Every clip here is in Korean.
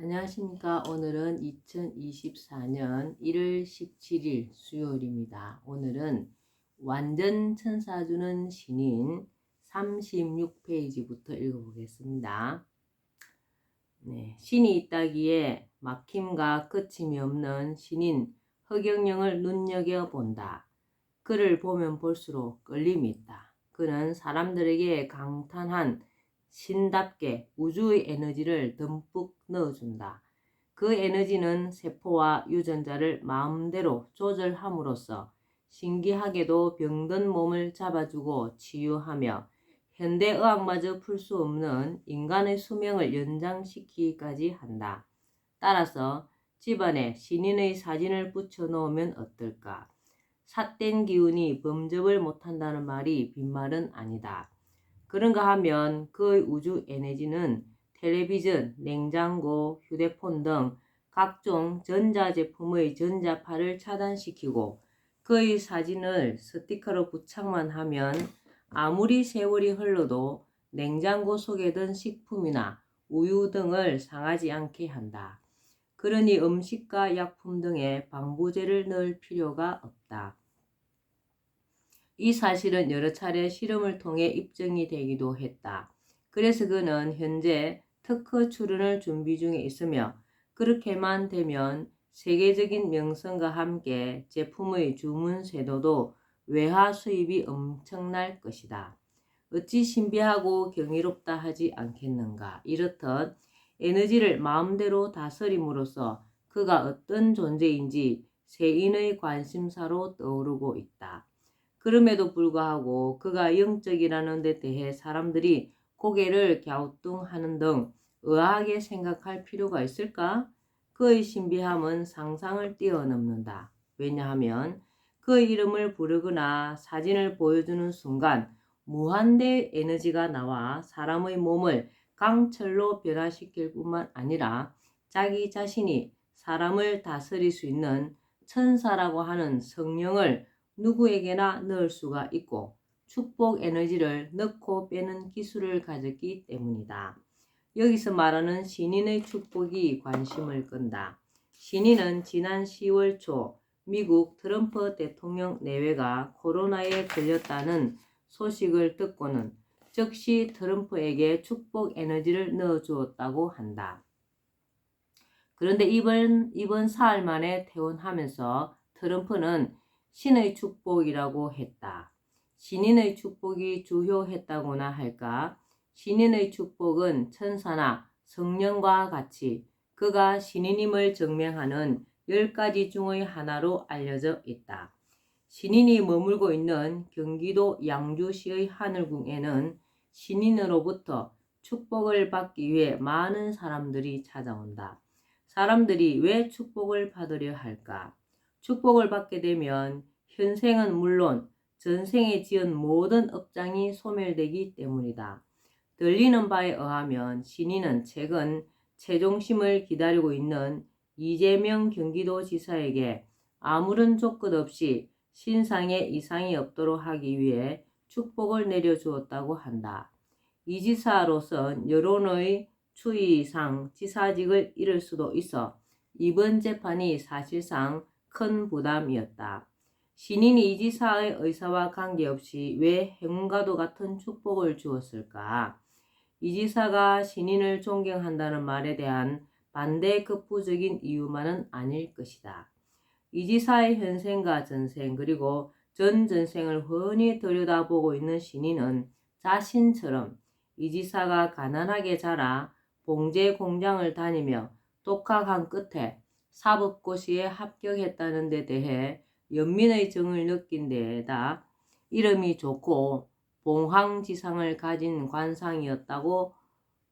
안녕하십니까. 오늘은 2024년 1월 17일 수요일입니다. 오늘은 완전 천사주는 신인 36페이지부터 읽어보겠습니다. 네, 신이 있다기에 막힘과 끝임이 없는 신인 허경영을 눈여겨본다. 그를 보면 볼수록 끌림이 있다. 그는 사람들에게 강탄한 신답게 우주의 에너지를 듬뿍 넣어준다. 그 에너지는 세포와 유전자를 마음대로 조절함으로써 신기하게도 병든 몸을 잡아주고 치유하며 현대의학마저 풀 수 없는 인간의 수명을 연장시키기까지 한다. 따라서 집안에 신인의 사진을 붙여 놓으면 어떨까? 삿된 기운이 범접을 못한다는 말이 빈말은 아니다. 그런가 하면 그의 우주 에너지는 텔레비전, 냉장고, 휴대폰 등 각종 전자제품의 전자파를 차단시키고 그의 사진을 스티커로 부착만 하면 아무리 세월이 흘러도 냉장고 속에 든 식품이나 우유 등을 상하지 않게 한다. 그러니 음식과 약품 등에 방부제를 넣을 필요가 없다. 이 사실은 여러 차례 실험을 통해 입증이 되기도 했다. 그래서 그는 현재 특허 출원을 준비 중에 있으며 그렇게만 되면 세계적인 명성과 함께 제품의 주문 세도도 외화 수입이 엄청날 것이다. 어찌 신비하고 경이롭다 하지 않겠는가. 이렇듯 에너지를 마음대로 다스림으로써 그가 어떤 존재인지 세인의 관심사로 떠오르고 있다. 그럼에도 불구하고 그가 영적이라는 데 대해 사람들이 고개를 갸우뚱하는 등 의아하게 생각할 필요가 있을까? 그의 신비함은 상상을 뛰어넘는다. 왜냐하면 그의 이름을 부르거나 사진을 보여주는 순간 무한대 에너지가 나와 사람의 몸을 강철로 변화시킬 뿐만 아니라 자기 자신이 사람을 다스릴 수 있는 천사라고 하는 성령을 누구에게나 넣을 수가 있고 축복 에너지를 넣고 빼는 기술을 가졌기 때문이다. 여기서 말하는 신인의 축복이 관심을 끈다. 신인은 지난 10월 초 미국 트럼프 대통령 내외가 코로나에 걸렸다는 소식을 듣고는 즉시 트럼프에게 축복 에너지를 넣어주었다고 한다. 그런데 이번, 이번 사흘 만에 퇴원하면서 트럼프는 신의 축복이라고 했다. 신인의 축복이 주효했다고나 할까? 신인의 축복은 천사나 성령과 같이 그가 신인임을 증명하는 열 가지 중의 하나로 알려져 있다. 신인이 머물고 있는 경기도 양주시의 하늘궁에는 신인으로부터 축복을 받기 위해 많은 사람들이 찾아온다. 사람들이 왜 축복을 받으려 할까? 축복을 받게 되면 현생은 물론 전생에 지은 모든 업장이 소멸되기 때문이다. 들리는 바에 의하면 신인은 최근 최종심을 기다리고 있는 이재명 경기도지사에게 아무런 조건 없이 신상에 이상이 없도록 하기 위해 축복을 내려주었다고 한다. 이 지사로선 여론의 추이상 지사직을 잃을 수도 있어 이번 재판이 사실상 큰 부담이었다. 신인이 이 지사의 의사와 관계없이 왜 행운과도 같은 축복을 주었을까? 이 지사가 신인을 존경한다는 말에 대한 반대 극부적인 이유만은 아닐 것이다. 이 지사의 현생과 전생 그리고 전 전생을 훤히 들여다보고 있는 신인은 자신처럼 이 지사가 가난하게 자라 봉제 공장을 다니며 독학한 끝에 사법고시에 합격했다는 데 대해 연민의 정을 느낀 데에다 이름이 좋고 봉황지상을 가진 관상이었다고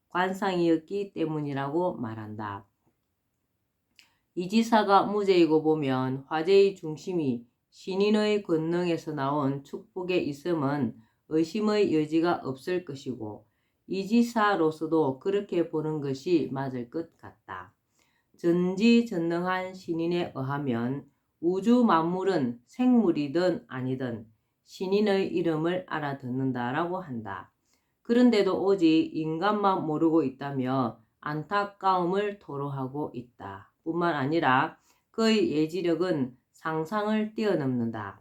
관상이었기 때문이라고 말한다. 이 지사가 무죄이고 보면 화제의 중심이 신인의 권능에서 나온 축복에 있음은 의심의 여지가 없을 것이고 이 지사로서도 그렇게 보는 것이 맞을 것 같다. 전지전능한 신인에 의하면 우주 만물은 생물이든 아니든 신인의 이름을 알아듣는다라고 한다. 그런데도 오직 인간만 모르고 있다며 안타까움을 토로하고 있다. 뿐만 아니라 그의 예지력은 상상을 뛰어넘는다.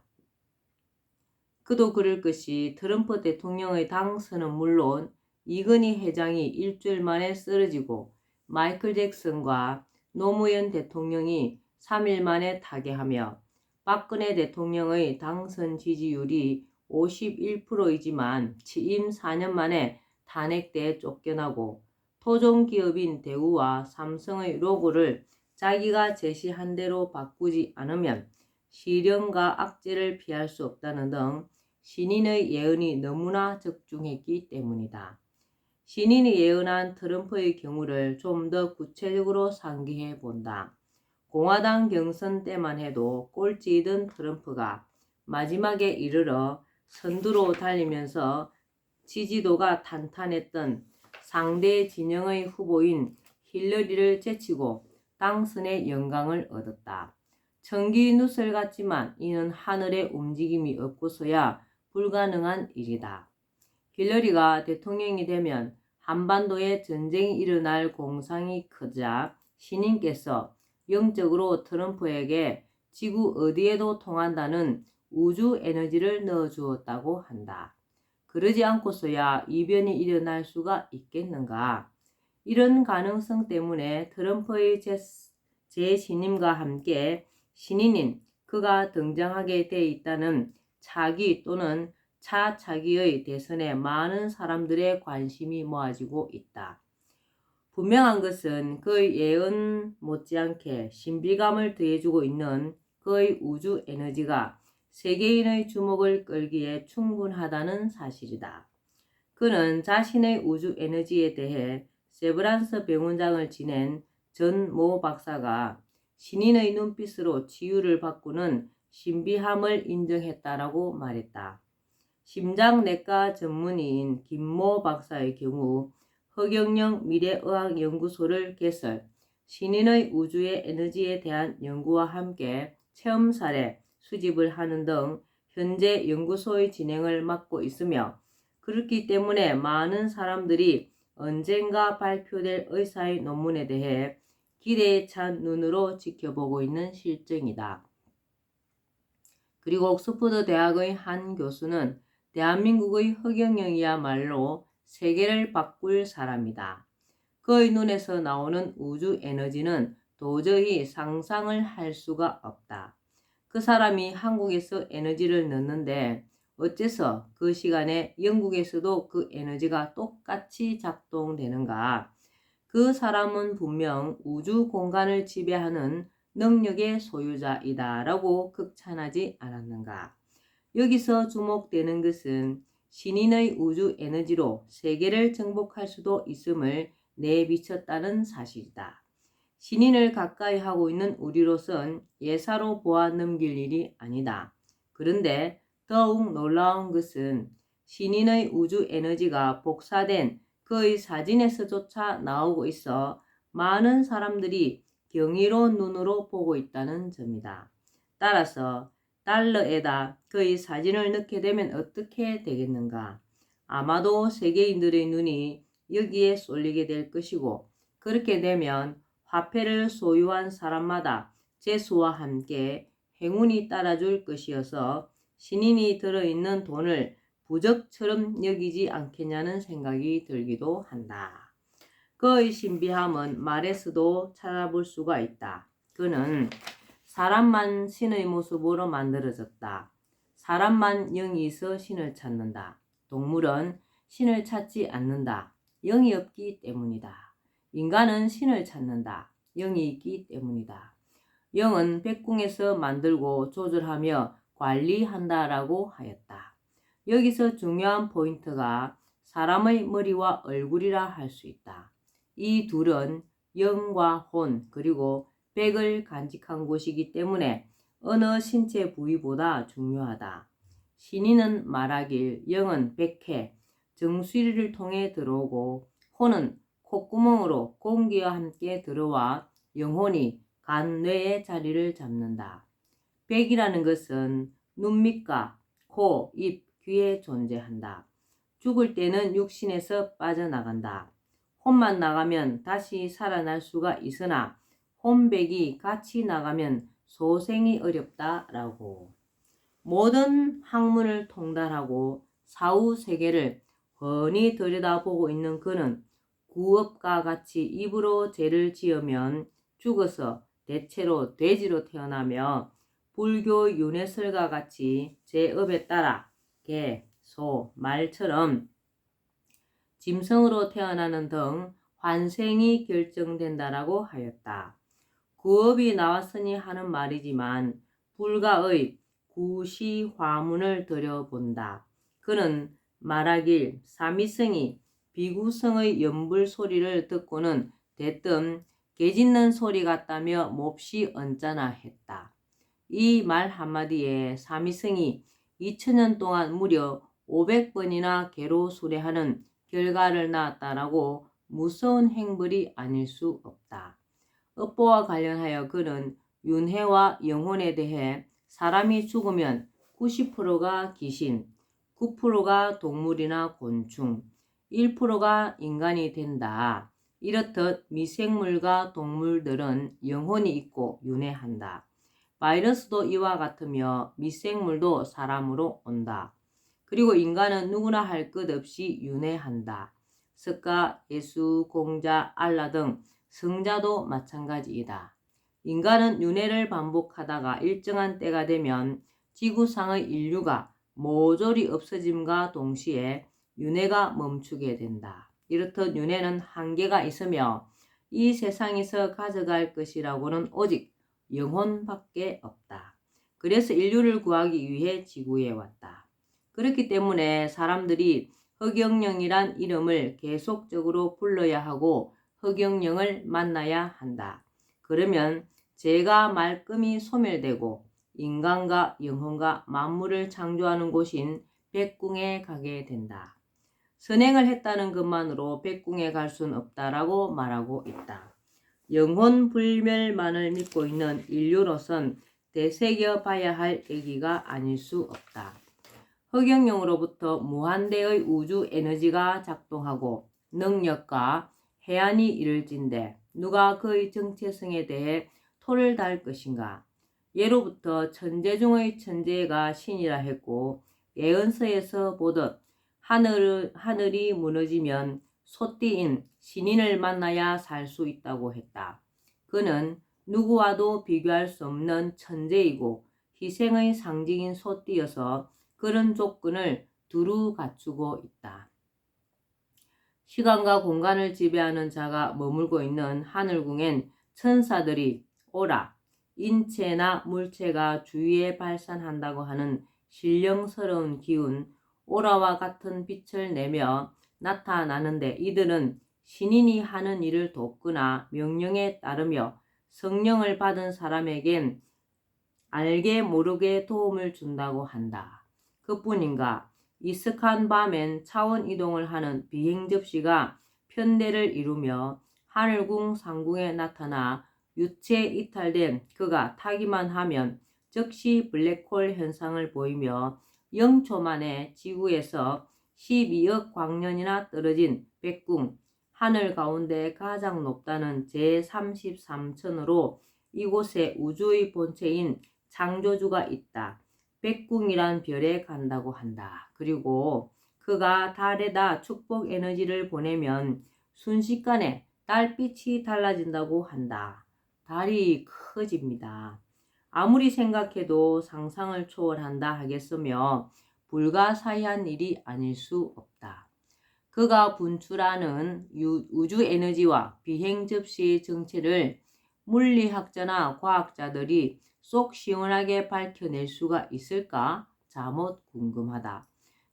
그도 그럴 것이 트럼프 대통령의 당선은 물론 이건희 회장이 일주일 만에 쓰러지고 마이클 잭슨과 노무현 대통령이 3일 만에 타계하며 박근혜 대통령의 당선 지지율이 51%이지만 취임 4년 만에 탄핵돼 쫓겨나고 토종 기업인 대우와 삼성의 로고를 자기가 제시한 대로 바꾸지 않으면 시련과 악재를 피할 수 없다는 등 신인의 예언이 너무나 적중했기 때문이다. 신인이 예언한 트럼프의 경우를 좀 더 구체적으로 상기해 본다. 공화당 경선 때만 해도 꼴찌이던 트럼프가 마지막에 이르러 선두로 달리면서 지지도가 탄탄했던 상대 진영의 후보인 힐러리를 제치고 당선의 영광을 얻었다. 청기 누설 같지만 이는 하늘의 움직임이 없고서야 불가능한 일이다. 힐러리가 대통령이 되면 한반도에 전쟁이 일어날 공상이 크자 신인께서 영적으로 트럼프에게 지구 어디에도 통한다는 우주 에너지를 넣어주었다고 한다. 그러지 않고서야 이변이 일어날 수가 있겠는가? 이런 가능성 때문에 트럼프의 재, 재신임과 함께 신인인 그가 등장하게 돼 있다는 차기 또는 차차기의 대선에 많은 사람들의 관심이 모아지고 있다. 분명한 것은 그의 예언 못지않게 신비감을 더해주고 있는 그의 우주 에너지가 세계인의 주목을 끌기에 충분하다는 사실이다. 그는 자신의 우주 에너지에 대해 세브란스 병원장을 지낸 전 모 박사가 신인의 눈빛으로 치유를 바꾸는 신비함을 인정했다라고 말했다. 심장내과 전문의인 김모 박사의 경우 허경영 미래의학연구소를 개설, 신인의 우주의 에너지에 대한 연구와 함께 체험 사례 수집을 하는 등 현재 연구소의 진행을 맡고 있으며 그렇기 때문에 많은 사람들이 언젠가 발표될 의사의 논문에 대해 기대에 찬 눈으로 지켜보고 있는 실정이다. 그리고 옥스퍼드 대학의 한 교수는 대한민국의 허경영이야말로 세계를 바꿀 사람이다. 그의 눈에서 나오는 우주 에너지는 도저히 상상을 할 수가 없다. 그 사람이 한국에서 에너지를 넣는데 어째서 그 시간에 영국에서도 그 에너지가 똑같이 작동되는가? 그 사람은 분명 우주 공간을 지배하는 능력의 소유자이다 라고 극찬하지 않았는가? 여기서 주목되는 것은 신인의 우주 에너지로 세계를 정복할 수도 있음을 내비쳤다는 사실이다. 신인을 가까이 하고 있는 우리로선 예사로 보아 넘길 일이 아니다. 그런데 더욱 놀라운 것은 신인의 우주 에너지가 복사된 그의 사진에서조차 나오고 있어 많은 사람들이 경이로운 눈으로 보고 있다는 점이다. 따라서 달러에다 그의 사진을 넣게 되면 어떻게 되겠는가? 아마도 세계인들의 눈이 여기에 쏠리게 될 것이고 그렇게 되면 화폐를 소유한 사람마다 재수와 함께 행운이 따라줄 것이어서 신인이 들어있는 돈을 부적처럼 여기지 않겠냐는 생각이 들기도 한다. 그의 신비함은 말에서도 찾아볼 수가 있다. 그는 사람만 신의 모습으로 만들어졌다. 사람만 영이 있어 신을 찾는다. 동물은 신을 찾지 않는다. 영이 없기 때문이다. 인간은 신을 찾는다. 영이 있기 때문이다. 영은 백궁에서 만들고 조절하며 관리한다라고 하였다. 여기서 중요한 포인트가 사람의 머리와 얼굴이라 할 수 있다. 이 둘은 영과 혼 그리고 백을 간직한 곳이기 때문에 어느 신체 부위보다 중요하다. 신인은 말하길 영은 백해, 정수리를 통해 들어오고 혼은 콧구멍으로 공기와 함께 들어와 영혼이 간 뇌의 자리를 잡는다. 백이라는 것은 눈 밑과 코, 입, 귀에 존재한다. 죽을 때는 육신에서 빠져나간다. 혼만 나가면 다시 살아날 수가 있으나 혼백이 같이 나가면 소생이 어렵다라고. 모든 학문을 통달하고 사후 세계를 훤히 들여다보고 있는 그는 구업과 같이 입으로 죄를 지으면 죽어서 대체로 돼지로 태어나며 불교 윤회설과 같이 제업에 따라 개, 소, 말처럼 짐승으로 태어나는 등 환생이 결정된다라고 하였다. 구업이 나왔으니 하는 말이지만 불가의 구시 화문을 들여본다. 그는 말하길 사미성이 비구성의 연불 소리를 듣고는 대뜸 개짖는 소리 같다며 몹시 언짢아 했다. 이 말 한마디에 사미성이 2000년 동안 무려 500번이나 개로 수레하는 결과를 낳았다라고 무서운 행벌이 아닐 수 없다. 업보와 관련하여 그는 윤회와 영혼에 대해 사람이 죽으면 90%가 귀신, 9%가 동물이나 곤충, 1%가 인간이 된다. 이렇듯 미생물과 동물들은 영혼이 있고 윤회한다. 바이러스도 이와 같으며 미생물도 사람으로 온다. 그리고 인간은 누구나 할 것 없이 윤회한다. 석가, 예수, 공자, 알라 등 성자도 마찬가지이다. 인간은 윤회를 반복하다가 일정한 때가 되면 지구상의 인류가 모조리 없어짐과 동시에 윤회가 멈추게 된다. 이렇듯 윤회는 한계가 있으며 이 세상에서 가져갈 것이라고는 오직 영혼밖에 없다. 그래서 인류를 구하기 위해 지구에 왔다. 그렇기 때문에 사람들이 허경영이란 이름을 계속적으로 불러야 하고 허경영을 만나야 한다. 그러면 죄가 말끔히 소멸되고 인간과 영혼과 만물을 창조하는 곳인 백궁에 가게 된다. 선행을 했다는 것만으로 백궁에 갈 수는 없다라고 말하고 있다. 영혼 불멸만을 믿고 있는 인류로선 되새겨 봐야 할 얘기가 아닐 수 없다. 흑영령으로부터 무한대의 우주 에너지가 작동하고 능력과 해안이 이룰진데 누가 그의 정체성에 대해 토를 달 것인가? 예로부터 천재 중의 천재가 신이라 했고 예언서에서 보듯 하늘, 하늘이 무너지면 소띠인 신인을 만나야 살 수 있다고 했다. 그는 누구와도 비교할 수 없는 천재이고 희생의 상징인 소띠여서 그런 조건을 두루 갖추고 있다. 시간과 공간을 지배하는 자가 머물고 있는 하늘궁엔 천사들이 오라, 인체나 물체가 주위에 발산한다고 하는 신령스러운 기운, 오라와 같은 빛을 내며 나타나는데 이들은 신인이 하는 일을 돕거나 명령에 따르며 성령을 받은 사람에겐 알게 모르게 도움을 준다고 한다. 그뿐인가 이슥한 밤엔 차원 이동을 하는 비행 접시가 편대를 이루며 하늘궁 상궁에 나타나 유체 이탈된 그가 타기만 하면 즉시 블랙홀 현상을 보이며 0초 만에 지구에서 12억 광년이나 떨어진 백궁 하늘 가운데 가장 높다는 제33천으로 이곳에 우주의 본체인 창조주가 있다. 백궁이란 별에 간다고 한다. 그리고 그가 달에다 축복 에너지를 보내면 순식간에 달빛이 달라진다고 한다. 달이 커집니다. 아무리 생각해도 상상을 초월한다 하겠으며 불가사의한 일이 아닐 수 없다. 그가 분출하는 우주 에너지와 비행 접시의 정체를 물리학자나 과학자들이 쏙 시원하게 밝혀낼 수가 있을까? 자못 궁금하다.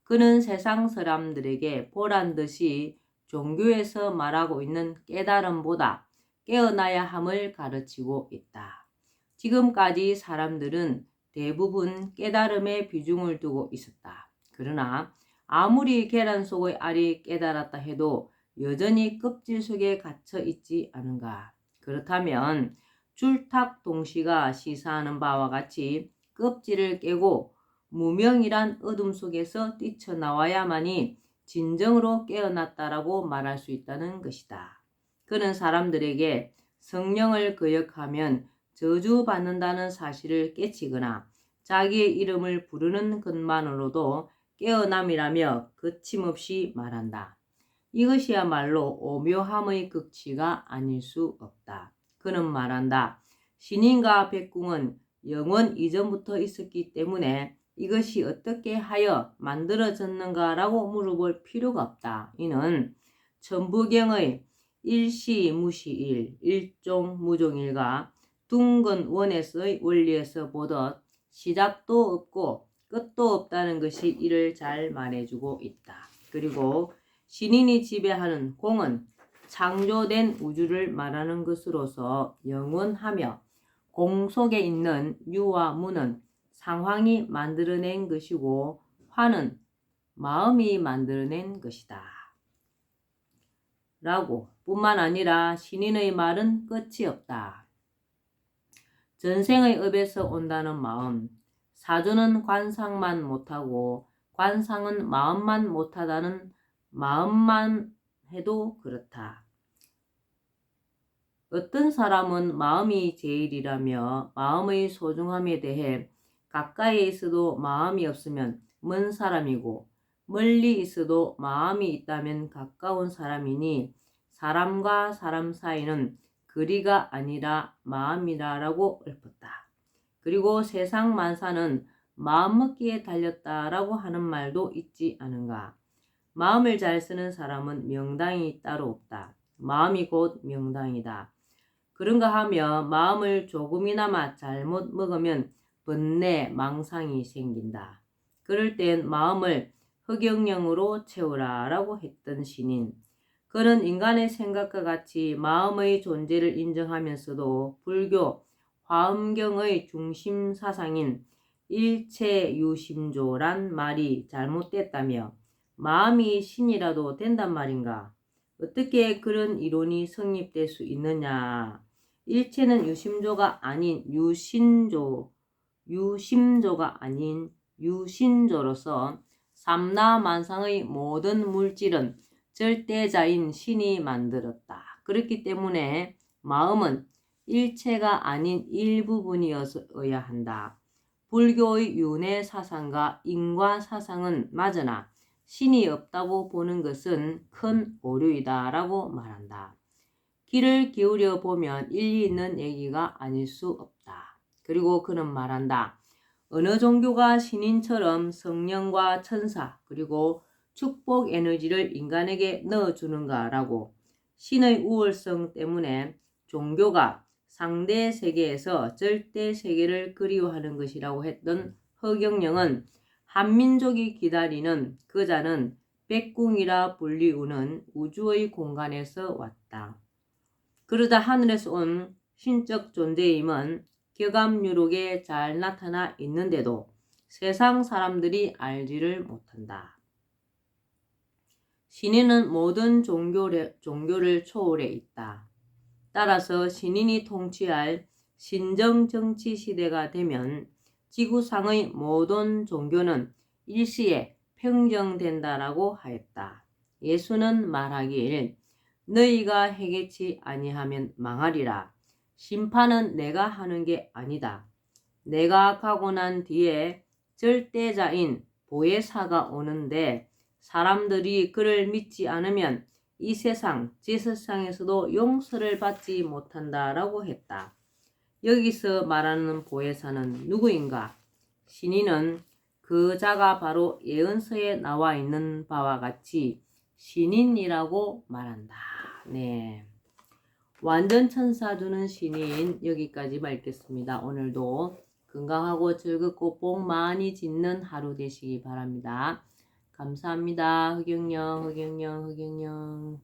그는 세상 사람들에게 보란 듯이 종교에서 말하고 있는 깨달음보다 깨어나야 함을 가르치고 있다. 지금까지 사람들은 대부분 깨달음에 비중을 두고 있었다. 그러나 아무리 계란 속의 알이 깨달았다 해도 여전히 껍질 속에 갇혀 있지 않은가. 그렇다면 줄탁 동시가 시사하는 바와 같이 껍질을 깨고 무명이란 어둠 속에서 뛰쳐나와야만이 진정으로 깨어났다라고 말할 수 있다는 것이다. 그는 사람들에게 성령을 거역하면 저주받는다는 사실을 깨치거나 자기의 이름을 부르는 것만으로도 깨어남이라며 거침없이 말한다. 이것이야말로 오묘함의 극치가 아닐 수 없다. 그는 말한다. 신인과 백궁은 영원 이전부터 있었기 때문에 이것이 어떻게 하여 만들어졌는가라고 물어볼 필요가 없다. 이는 천부경의 일시무시일, 일종무종일과 둥근 원에서의 원리에서 보듯 시작도 없고 끝도 없다는 것이 이를 잘 말해주고 있다. 그리고 신인이 지배하는 공은 창조된 우주를 말하는 것으로서 영원하며 공 속에 있는 유와 무는 상황이 만들어낸 것이고 화는 마음이 만들어낸 것이다. 라고 뿐만 아니라 신인의 말은 끝이 없다. 전생의 업에서 온다는 마음, 사주는 관상만 못하고 관상은 마음만 못하다는 마음만 해도 그렇다. 어떤 사람은 마음이 제일이라며 마음의 소중함에 대해 가까이 있어도 마음이 없으면 먼 사람이고 멀리 있어도 마음이 있다면 가까운 사람이니 사람과 사람 사이는 거리가 아니라 마음이라라고 읊었다. 그리고 세상 만사는 마음먹기에 달렸다라고 하는 말도 있지 않은가. 마음을 잘 쓰는 사람은 명당이 따로 없다. 마음이 곧 명당이다. 그런가 하며 마음을 조금이나마 잘못 먹으면 번뇌, 망상이 생긴다. 그럴 땐 마음을 흑영령으로 채우라 라고 했던 신인. 그는 인간의 생각과 같이 마음의 존재를 인정하면서도 불교 화엄경의 중심 사상인 일체유심조란 말이 잘못됐다며 마음이 신이라도 된단 말인가? 어떻게 그런 이론이 성립될 수 있느냐? 일체는 유심조가 아닌 유신조, 유심조가 아닌 유신조로서 삼라만상의 모든 물질은 절대자인 신이 만들었다. 그렇기 때문에 마음은 일체가 아닌 일부분이어야 한다. 불교의 윤회 사상과 인과 사상은 맞으나 신이 없다고 보는 것은 큰 오류이다라고 말한다. 귀를 기울여 보면 일리 있는 얘기가 아닐 수 없다. 그리고 그는 말한다. 어느 종교가 신인처럼 성령과 천사 그리고 축복 에너지를 인간에게 넣어주는가라고 신의 우월성 때문에 종교가 상대 세계에서 절대 세계를 그리워하는 것이라고 했던 허경영은 한민족이 기다리는 그자는 백궁이라 불리우는 우주의 공간에서 왔다. 그러다 하늘에서 온 신적 존재임은 격암유록에 잘 나타나 있는데도 세상 사람들이 알지를 못한다. 신인은 모든 종교를, 종교를 초월해 있다. 따라서 신인이 통치할 신정 정치 시대가 되면 지구상의 모든 종교는 일시에 평정된다라고 하였다. 예수는 말하길 너희가 해겠지 아니하면 망하리라. 심판은 내가 하는 게 아니다. 내가 가고 난 뒤에 절대자인 보혜사가 오는데 사람들이 그를 믿지 않으면 이 세상 제사상에서도 용서를 받지 못한다라고 했다. 여기서 말하는 보혜사는 누구인가? 신인은 그 자가 바로 예언서에 나와 있는 바와 같이 신인이라고 말한다. 네. 완전 천사 두는 신인 여기까지 밝겠습니다. 오늘도 건강하고 즐겁고 복 많이 짓는 하루 되시기 바랍니다. 감사합니다. 흑영영, 흑영영, 흑영영.